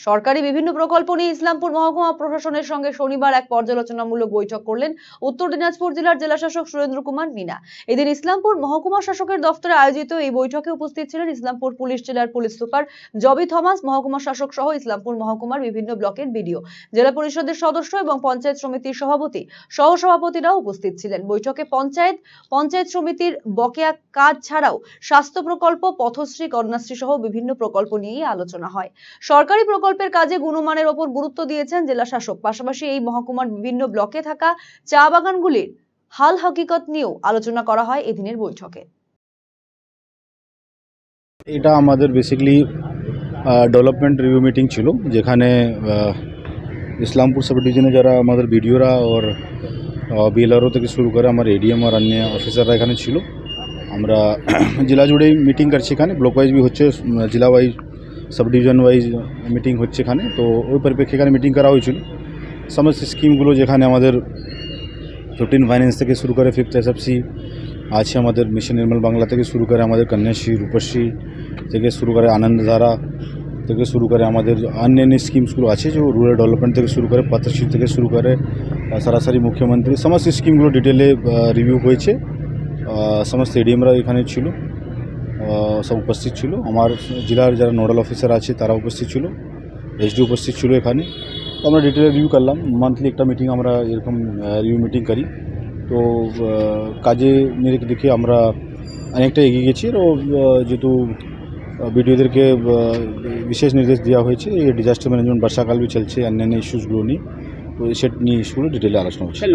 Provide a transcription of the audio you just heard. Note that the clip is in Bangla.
সরকারি বিভিন্ন প্রকল্প নিয়ে ইসলামপুর মহকুমা প্রশাসনের সঙ্গে শনিবার এক পর্যালোচনামূলক বৈঠক করলেন উত্তর দিনাজপুর জেলার জেলাশাসক সুরেন্দ্র কুমার মিনা। এদিন ইসলামপুর মহকুমা শাসকের দফতরে আয়োজিত এই বৈঠকে উপস্থিত ছিলেন ইসলামপুর পুলিশ জেলার পুলিশ সুপার জবি থমাস, মহকুমা শাসক সহ ইসলামপুর মহকুমার বিভিন্ন ব্লকের বিডিও। জেলা পরিষদের সদস্য এবং পঞ্চায়েত সমিতির সভাপতি সহ সভাপতিরাও উপস্থিত ছিলেন। বৈঠকে পঞ্চায়েত পঞ্চায়েত সমিতির বকেয়া কাজ ছাড়াও স্বাস্থ্য প্রকল্প, পথশ্রী, কন্যাশ্রী সহ বিভিন্ন প্রকল্প নিয়েই আলোচনা হয়। সরকারি প্রকল্পের কাজে গুণমানের ওপর গুরুত্ব দিয়েছেন জেলা শাসক। পাশাপাশি এই মহকুমার বিভিন্ন ব্লকে থাকা চা বাগানগুলির হাল হকিকত নিয়েও আলোচনা করা হয় এদিনের বৈঠকে। এটা আমাদের বেসিক্যালি ডেভেলপমেন্ট রিভিউ মিটিং ছিল, যেখানে ইসলামপুর সাব ডিভিশনে যারা আমাদের বিডিওরা ওর বিএলআরও থেকে শুরু করে আমার এডিএম আর অন্য অফিসাররা এখানে ছিল। আমরা জেলা জুড়েই মিটিং করছি এখানে ব্লক ওয়াইজ বি হচ্ছে জেলা ওয়াইজ সাব ওয়াইজ মিটিং হচ্ছে এখানে। তো ওই পরিপ্রেক্ষে এখানে মিটিং করা হয়েছিল। সমস্ত স্কিমগুলো যেখানে আমাদের ফিফটিন ফাইন্যান্স থেকে শুরু করে ফিফথ এসএফসি আছে আমাদের মিশন নির্মল বাংলা থেকে শুরু করে আমাদের কন্যাশ্রী, রূপশ্রী থেকে শুরু করে আনন্দধারা থেকে শুরু করে আমাদের অন্যান্য স্কিমসগুলো আছে, যে রুরাল ডেভেলপমেন্ট থেকে শুরু করে পথশ্রী থেকে শুরু করে সরাসরি মুখ্যমন্ত্রী, সমস্ত স্কিমগুলো ডিটেলে রিভিউ হয়েছে। সমস্ত এডিএমরা এখানে ছিল। সব উপস্থিত ছিল। আমার জেলার যারা নোডাল অফিসার আছে তারা উপস্থিত ছিল। এসডি উপস্থিত ছিল এখানে। আমরা ডিটেলে রিভিউ করলাম। মান্থলি একটা মিটিং আমরা এরকম রিভিউ মিটিং করি। তো কাজে দেখে আমরা অনেকটা এগিয়ে গেছি। ও, যেহেতু বিডিওদেরকে বিশেষ নির্দেশ দেওয়া হয়েছে ডিজাস্টার ম্যানেজমেন্ট বর্ষাকাল চলছে অন্যান্য ইস্যুসগুলো নিয়ে। তো সেট নিয়ে ইস্যুগুলো ডিটেলে আলোচনা হচ্ছে।